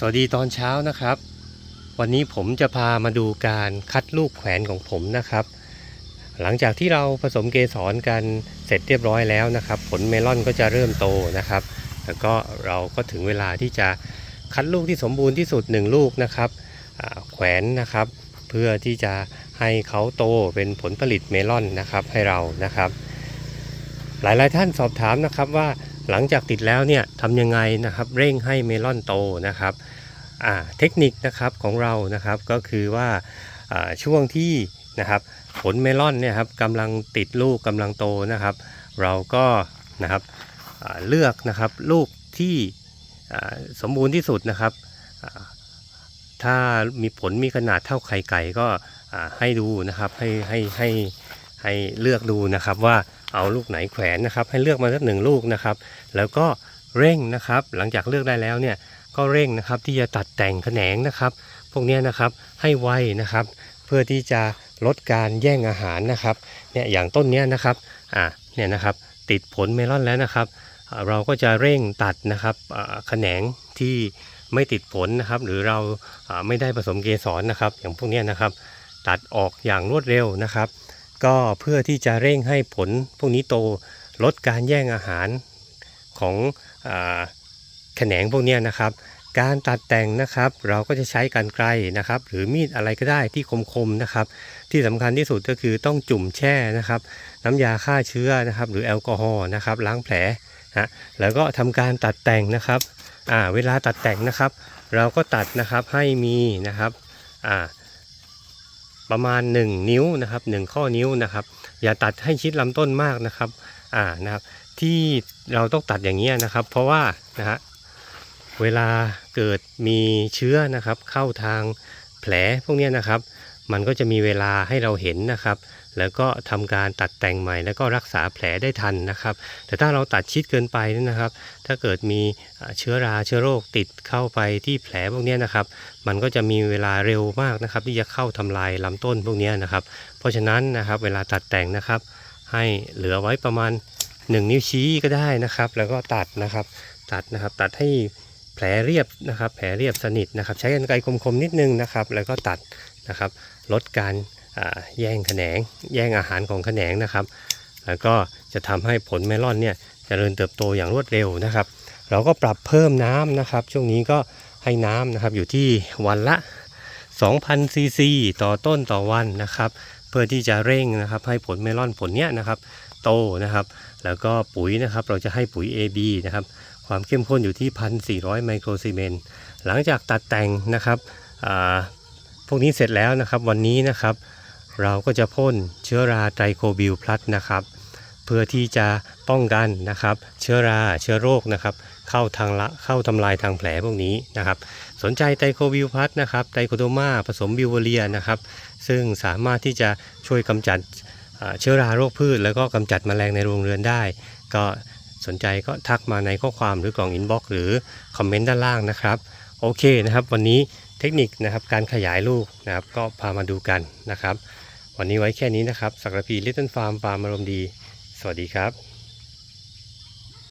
สวัสดีตอนเช้านะครับ วันนี้ผมจะพามาดูการคัดลูกแขวนของผมนะครับ หลังจากที่เราผสมเกสรกันเสร็จเรียบร้อยแล้วนะครับ ผลเมลอนก็จะเริ่มโตนะครับ แล้วก็เราก็ถึงเวลาที่จะคัดลูกที่สมบูรณ์ที่สุด 1 ลูกนะครับแขวนนะครับ เพื่อที่จะให้เขาโตเป็นผลผลิตเมลอนนะครับให้เรานะครับ หลายๆท่านสอบถามนะครับว่า หลังจากติดแล้วเนี่ยทำยังไงนะครับเร่งให้เมลอนโตนะครับเทคนิคนะครับของเรานะครับก็คือว่าช่วงที่นะครับผลเมลอนเนี่ยครับกำลังติดลูกกำลังโตนะครับ เราก็นะครับเลือกนะครับลูกที่สมบูรณ์ที่สุดนะครับ ถ้ามีผลมีขนาดเท่าไข่ไก่ก็ให้ดูนะครับให้ให้ให้ให้เลือกดูนะครับว่า เอาลูกไหนแขวนนะครับ ให้เลือกมาสักหนึ่งลูกนะครับ แล้วก็เร่งนะครับ หลังจากเลือกได้แล้วเนี่ยก็เร่งนะครับที่จะตัดแต่งแขนงนะครับ พวกนี้นะครับให้ไวนะครับ เพื่อที่จะลดการแย่งอาหารนะครับเนี่ยอย่างต้นนี้นะครับอ่าเนี่ยนะครับติดผลเมลอนแล้วนะครับ เราก็จะเร่งตัดนะครับแขนงที่ไม่ติดผลนะครับ หรือเราไม่ได้ผสมเกสรนะครับ อย่างพวกนี้นะครับ ตัดออกอย่างรวดเร็วนะครับ ก็เพื่อที่จะเร่งให้ผลพวกนี้โตลดการแย่งอาหารของอแขนงพวกนี้นะครับ การตัดแต่งนะครับ เราก็จะใช้กันไกลนะครับ หรือมีดอะไรก็ได้ที่คมๆนะครับ ที่สำคัญที่สุดก็คือต้องจุ่มแช่นะครับ น้ำยาฆ่าเชื้อนะครับ หรือแอลกอฮอล์นะครับล้างแผลฮะแล้วก็ทำการตัดแต่งนะครับอ่าเวลาตัดแต่งนะครับ เราก็ตัดนะครับให้มีนะครับอ่า ประมาณ 1 นิ้วนะครับ1ข้อนิ้วนะครับ อย่าตัดให้ชิดลำต้นมากนะครับอ่านะครับ ที่เราต้องตัดอย่างนี้ยนะครับ เพราะว่านะฮะเวลาเกิดมีเชื้อนะครับ เข้าทางแผลพวกนี้นะครับ มันก็จะมีเวลาให้เราเห็นนะครับ แล้วก็ทำการตัดแต่งใหม่ แล้วก็รักษาแผลได้ทันนะครับ แต่ถ้าเราตัดชิดเกินไปนะครับ ถ้าเกิดมีเชื้อราเชื้อโรคติดเข้าไปที่แผลพวกนี้นะครับ มันก็จะมีเวลาเร็วมากนะครับ ที่จะเข้าทำลายลำต้นพวกนี้นะครับ เพราะฉะนั้นนะครับเวลาตัดแต่งนะครับ ให้เหลือไว้ประมาณ 1 นิ้วชี้ก็ได้นะครับ แล้วก็ตัดนะครับ ตัดนะครับตัดให้ แผลเรียบนะครับ แผลเรียบสนิทนะครับ ใช้กรรไกรคมๆนิดนึงนะครับ แล้วก็ตัดนะครับ ลดการแย่งแขนง แย่งอาหารของแขนงนะครับ แล้วก็จะทำให้ผลเมลอนเนี่ยเจริญเติบโตอย่างรวดเร็วนะครับ เราก็ปรับเพิ่มน้ำนะครับ ช่วงนี้ก็ให้น้ำนะครับอยู่ที่วันละ 2,000ซีซีต่อต้นต่อวันนะครับ เพื่อที่จะเร่งนะครับ ให้ผลเมลอนผลเนี้ยนะครับ โตนะครับ แล้วก็ปุ๋ยนะครับเราจะให้ปุ๋ย AB นะครับ ความเข้มข้นอยู่ที่ 1,400 ไมโครซีเมนต์หลังจากตัดแต่งนะครับพวกนี้เสร็จแล้วนะครับวันนี้นะครับ เราก็จะพ่นเชื้อราไตรโคบิลพลัสนะครับ เพื่อที่จะป้องกันนะครับ เชื้อราเชื้อโรคนะครับ เข้าทางละเข้าทำลายทางแผลพวกนี้นะครับ สนใจไตรโคบิลพลัสนะครับไตรโคโดมาผสมบิวเวเรียนะครับ ซึ่งสามารถที่จะช่วยกำจัดเชื้อราโรคพืช แล้วก็กำจัดแมลงในโรงเรือนได้ ก็ สนใจก็ทักมาในข้อความหรือกล่องอินบ็อกซ์หรือคอมเมนต์ด้านล่างนะครับ โอเคนะครับ วันนี้เทคนิคนะครับการขยายลูกนะครับ ก็พามาดูกันนะครับ วันนี้ไว้แค่นี้นะครับสักรพีลิตเติ้ลฟาร์มฟาร์มอารมณ์ดี สวัสดีครับ